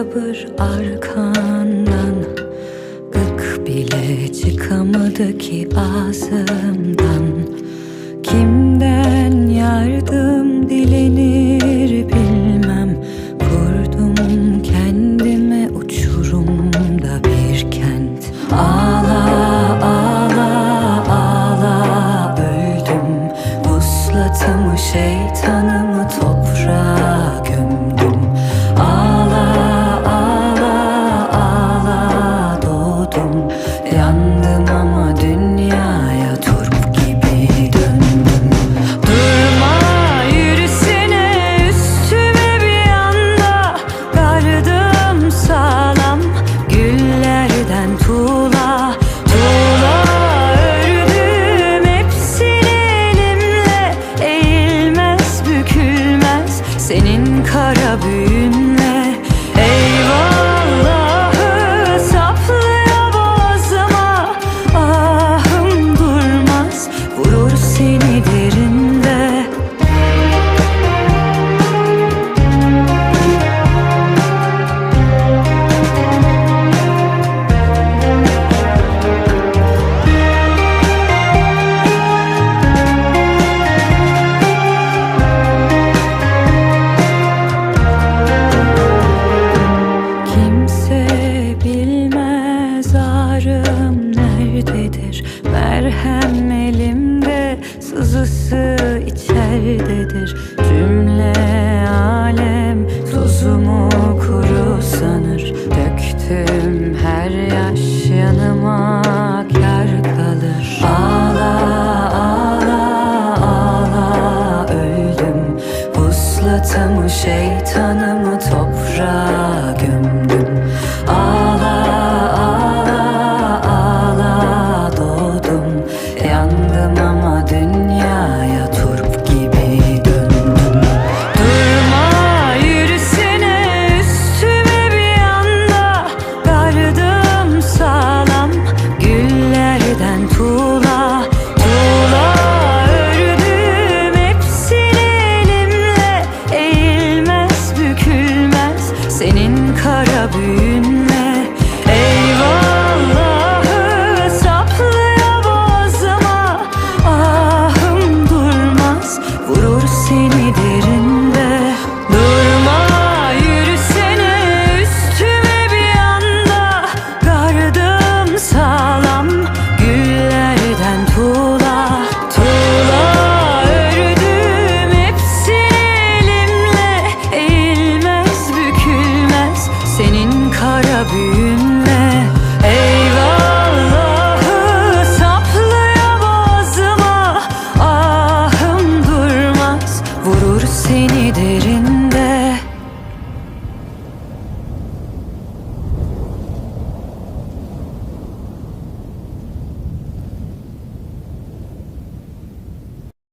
sabır arkandan. Gık bile çıkamadı ki ağzımdan. Kimden yardım dilenir bilmem. Kurdum kendime uçurumda bir kent. Ağla ağla ağla öldüm. Vuslatımı şeytanımı Merhem elimde Sızısı içerdedir Cümle alem Tuzumu kuru sanır. Döktüm her yaş yanıma kar kalır. Ağla ağla ağla öldüm. Puslatımı şeytanımı toprağa gömdüm. Ağla.